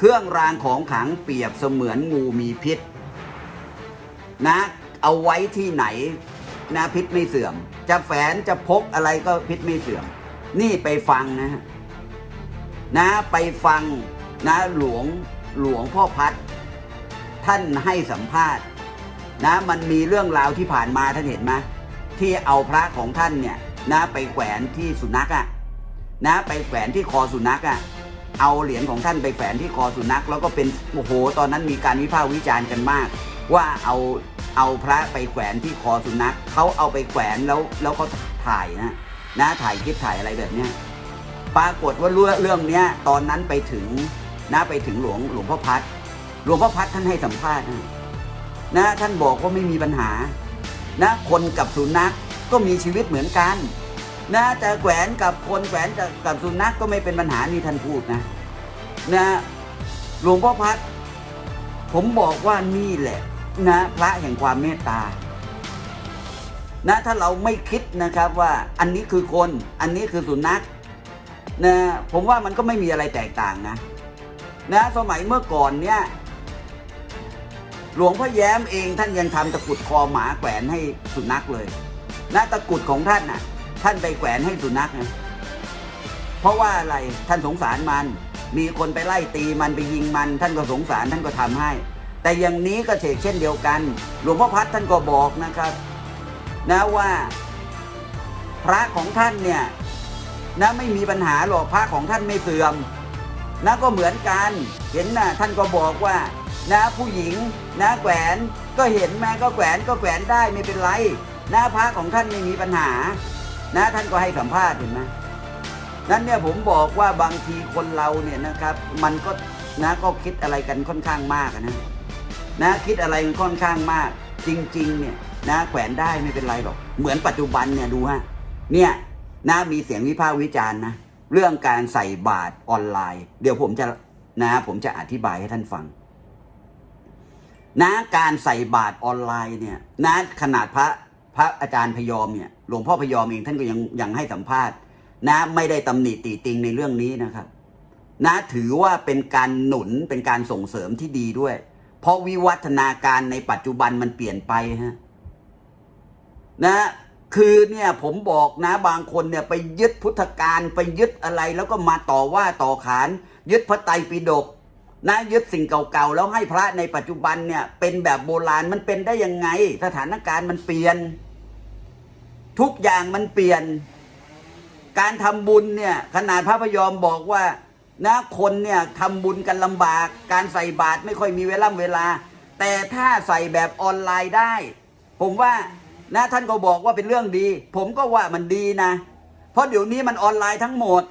เครื่องรางของขลังเปรียบเสมือนงูมีพิษ นะ เอาไว้ที่ไหนนะพิษไม่เสื่อม จะแฝนจะพกอะไรก็พิษไม่เสื่อม นี่ไปฟังนะฮะนะไปฟังนะหลวงหลวงพ่อพัด ท่านให้สัมภาษณ์ นะมันมีเรื่องราวที่ผ่านมาท่านเห็นไหมที่เอาพระของท่านเนี่ยนะไปแขวนที่สุนัขอะ่ะนะไปแขวนที่คอสุนัขอะ่ะ เอาเหรียญของท่านไปแขวนที่คอสุนัข แล้วก็เป็นโอ้โหตอนนั้นมีการวิพากษ์วิจารณ์กันมาก ว่าเอาเอาพระไปแขวนที่คอสุนัขเขาเอาไปแขวนแล้วแล้วก็ถ่ายนะนะถ่ายคลิปถ่ายอะไรแบบเนี้ยปรากฏว่าเรื่องเนี้ยตอนนั้นไปถึงนะไปถึงหลวงหลวงพ่อพัดหลวงพ่อพัดท่านให้สัมภาษณ์นะนะท่านบอกว่าไม่มีปัญหา นะคนกับสุนัขก็มีชีวิตเหมือนกัน นะจะแขวนกับคนแขวนกับกับสุนัขก็ไม่เป็นปัญหานี่ท่านพูดนะนะหลวงพ่อพัด ผมบอกว่านี่แหละนะพระแห่งความเมตตานะถ้าเราไม่คิดนะครับว่าอันนี้คือคนอันนี้คือสุนัขนะผมว่ามันก็ไม่มีอะไรแตกต่างนะนะสมัยเมื่อก่อนเนี่ยหลวงพ่อแย้มเองท่านยังทำตะกุดคอหมาแขวนให้สุนัขเลยนะตะกุดของท่านน่ะ ท่านไปแขวนให้สุนัขนะเพราะว่าอะไรท่านสงสารมัน มีคนไปไล่ตีมันไปยิงมัน ท่านก็สงสารท่านก็ทำให้ แต่อย่างนี้ก็เฉกเช่นเดียวกัน หลวงพ่อพัดท่านก็บอกนะครับ นะว่า พระของท่านเนี่ยนะไม่มีปัญหาหรอกพระของท่านไม่เสื่อมนะก็เหมือนกัน เห็นนะท่านก็บอกว่า นะผู้หญิง นะแขวนก็เห็นแม่ก็แขวนก็แขวนได้ไม่เป็นไรนะพระของท่านไม่มีปัญหา นะท่านก็ให้สัมภาษณ์เห็นไหมนั้นเนี่ยผมบอกว่าบางทีคนเราเนี่ยนะครับ มันก็นะก็คิดอะไรกันค่อนข้างมากนะนะคิดอะไรกันค่อนข้างมาก จริง ๆ เนี่ยนะแขวนได้ไม่เป็นไรหรอก เหมือนปัจจุบันเนี่ยดูฮะเนี่ยนะมีเสียงวิพากษ์วิจารณ์นะเรื่องการใส่บาตรออนไลน์ เดี๋ยวผมจะนะผมจะอธิบายให้ท่านฟังนะการใส่บาตรออนไลน์เนี่ยนะขนาดพระ ระอาจารย์พยอมเนี่ยหลวงพ่อพยอมเองท่านก็ยังยังให้สัมภาษณ์ นะไม่ได้ตำหนิติติงในเรื่องนี้นะครับ นะถือว่าเป็นการหนุนเป็นการส่งเสริมที่ดีด้วย เพราะวิวัฒนาการในปัจจุบันมันเปลี่ยนไปฮะนะคือเนี่ยผมบอกนะบางคนเนี่ยไปยึดพุทธการไปยึดอะไรแล้วก็มาต่อว่าต่อขาน ยึดพระไตรปิฎกนะยึดสิ่งเก่าๆ แล้วให้พระในปัจจุบันเนี่ยเป็นแบบโบราณมันเป็นได้ยังไง สถานการณ์มันเปลี่ยน ทุกอย่างมันเปลี่ยน การทำบุญเนี่ยขนาดพระพยอมบอกว่านะคนเนี่ยทำบุญกันลำบาก การใส่บาตรไม่ค่อยมีเวลาเวลา แต่ถ้าใส่แบบออนไลน์ได้ ผมว่านะท่านก็บอกว่าเป็นเรื่องดี ผมก็ว่ามันดีนะ เพราะเดี๋ยวนี้มันออนไลน์ทั้งหมด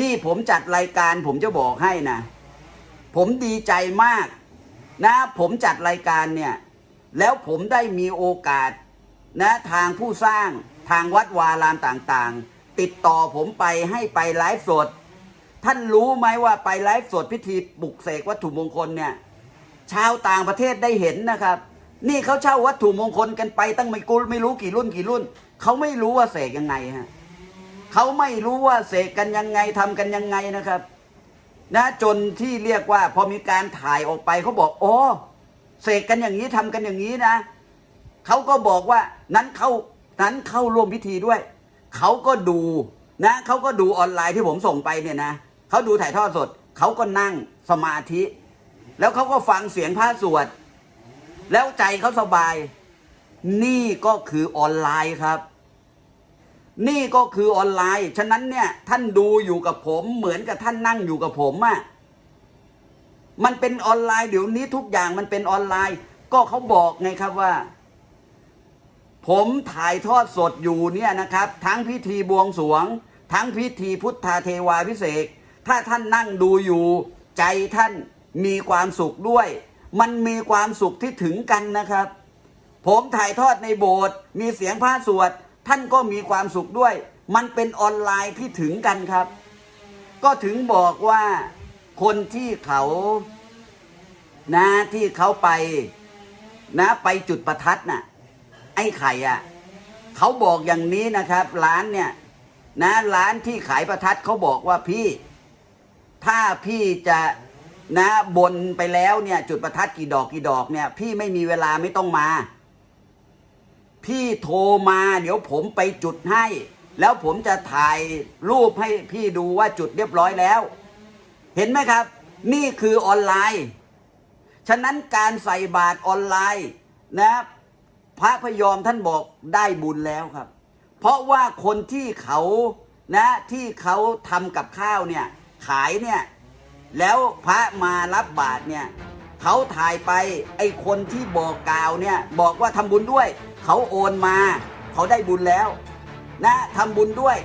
นี่ผมจัดรายการผมจะบอกให้นะ ผมดีใจมาก นะ ผมจัดรายการเนี่ย แล้วผมได้มีโอกาส นะทางผู้สร้างทางวัดวารามต่างๆ ติดต่อผมไปให้ไปไลฟ์สด ท่านรู้ไหมว่าไปไลฟ์สดพิธีปลุกเสกวัตถุมงคลเนี่ยชาวต่างประเทศได้เห็นนะครับ นี่เขาเช่าวัตถุมงคลกันไปตั้งไม่กูไม่รู้กี่รุ่นกี่รุ่นเขาไม่รู้ว่าเสกยังไงฮะเขาไม่รู้ว่าเสกกันยังไงทำกันยังไงนะครับ นะจนที่เรียกว่าพอมีการถ่ายออกไปเขาบอกโอ้เสกกันอย่างนี้ทำกันอย่างนี้นะ เขาก็บอกว่านั้นเข้านั้นเข้าร่วมพิธีด้วย เขาก็ดูนะเขาก็ดูออนไลน์ที่ผมส่งไปเนี่ยนะเขาดูถ่ายทอดสด เขาก็นั่งสมาธิ แล้วเขาก็ฟังเสียงพระสวด แล้วใจเขาสบาย นี่ก็คือออนไลน์ครับ นี่ก็คือออนไลน์ ฉะนั้นเนี่ยท่านดูอยู่กับผม เหมือนกับท่านนั่งอยู่กับผมอะ่ะมันเป็นออนไลน์เดี๋ยวนี้ทุกอย่างมันเป็นออนไลน์ ก็เขาบอกไงครับว่า ผมถ่ายทอดสดอยู่เนี่ยนะครับ ทั้งพิธีบวงสวง ทั้งพิธีพุทธาเทวาพิเศษถ้าท่านนั่งดูอยู่ ใจท่านมีความสุขด้วย มันมีความสุขที่ถึงกันนะครับ ผมถ่ายทอดในโบสถ์มีเสียงพระสวด ท่านก็มีความสุขด้วย มันเป็นออนไลน์ที่ถึงกันครับ ก็ถึงบอกว่าคนที่เขานะที่เขาไปนะไปจุดประทัดน่ะ ไอ้ไข่อะเขาบอกอย่างนี้นะครับ ร้านเนี่ย นะร้านที่ขายประทัดเขาบอกว่าพี่ ถ้าพี่จะนะบนไปแล้วเนี่ย จุดประทัดกี่ดอกกี่ดอกเนี่ย พี่ไม่มีเวลาไม่ต้องมา พี่โทรมาเดี๋ยวผมไปจุดให้ แล้วผมจะถ่ายรูปให้พี่ดูว่าจุดเรียบร้อยแล้ว เห็นไหมครับ นี่คือออนไลน์ ฉะนั้นการใส่บาตรออนไลน์นะ พระพยอมท่านบอกได้บุญแล้วครับ เพราะว่าคนที่เขานะที่เขาทำกับข้าวเนี่ยขายเนี่ยแล้วพระมารับบาตรเนี่ยเขาถ่ายไปไอคนที่บอกกล่าวเนี่ยบอกว่าทำบุญด้วย เขาโอนมา เขาได้บุญแล้วนะทำบุญด้วย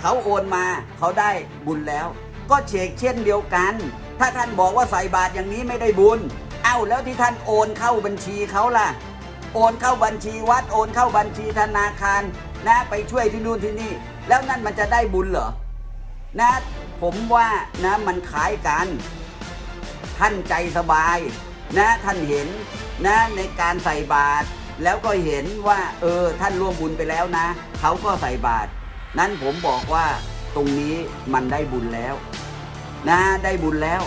เขาโอนมา เขาได้บุญแล้ว ก็เชกเช่นเดียวกัน ถ้าท่านบอกว่าใส่บาตรอย่างนี้ไม่ได้บุญ เอ้าแล้วที่ท่านโอนเข้าบัญชีเขาล่ะ โอนเข้าบัญชีวัดโอนเข้าบัญชีธนาคารนะไปช่วยที่นู่นที่นี่ แล้วนั่นมันจะได้บุญเหรอนะผมว่านะมันคล้ายกัน ท่านใจสบาย นะท่านเห็นนะในการใส่บาตรแล้วก็เห็นว่า เออท่านร่วมบุญไปแล้วนะ เขาก็ใส่บาตรนั้นผมบอกว่าตรงนี้มันได้บุญแล้ว นะได้บุญแล้ว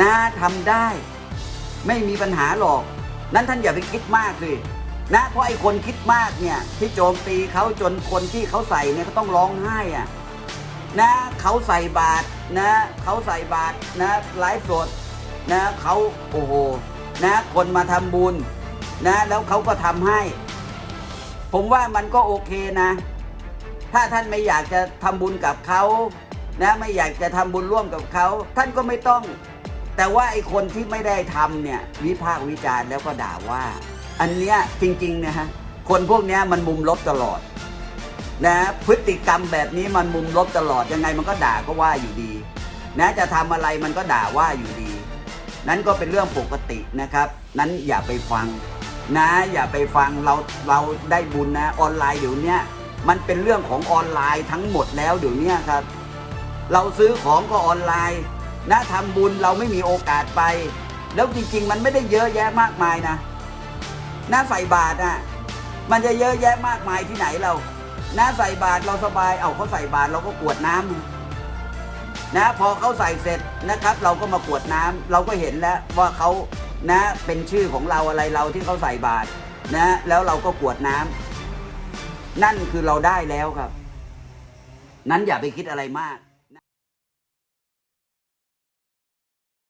นะทำได้ ไม่มีปัญหาหรอก นั้นท่านอย่าไปคิดมากสินะเพราะไอ้คนคิดมากเนี่ย ที่โจมตีเขาจนคนที่เขาใส่เนี่ยเขาต้องร้องไห้อะนะเขาใส่บาตรนะเขาใส่บาตรนะไลฟ์สดนะเขาโอ้โหนะคนมาทำบุญนะแล้วเขาก็ทำให้ ผมว่ามันก็โอเคนะ ถ้าท่านไม่อยากจะทำบุญกับเขานะไม่อยากจะทำบุญร่วมกับเขา ท่านก็ไม่ต้อง แต่ว่าไอ้คนที่ไม่ได้ทำเนี่ยวิพากษ์วิจารณ์แล้วก็ด่าว่า อันเนี้ยจริงๆนะฮะคนพวกเนี้ยมันมุมลบตลอดนะพฤติกรรมแบบนี้มันมุมลบตลอดยังไงมันก็ด่าก็ว่าอยู่ดี นะจะทำอะไรมันก็ด่าว่าอยู่ดี นั้นก็เป็นเรื่องปกตินะครับ นั้นอย่าไปฟังนะ อย่าไปฟังเราเราได้บุญนะออนไลน์เดี๋ยวนี้มันเป็นเรื่องของออนไลน์ทั้งหมดแล้วเดี๋ยวนี้ครับ เราซื้อของก็ออนไลน์ นะทำบุญเราไม่มีโอกาสไป แล้วจริง ๆ มันไม่ได้เยอะแยะมากมายนะนะใส่บาตรอะมันจะเยอะแยะมากมายที่ไหนเรานะใส่บาตรเราสบาย เอาเขาใส่บาตรเราก็กวดน้ำนะพอเขาใส่เสร็จนะครับ เราก็มากวดน้ำเราก็เห็นแล้วว่าเขานะเป็นชื่อของเราอะไรเราที่เขาใส่บาตรนะ แล้วเราก็กวดน้ำนั่นคือเราได้แล้วครับ นั้นอย่าไปคิดอะไรมาก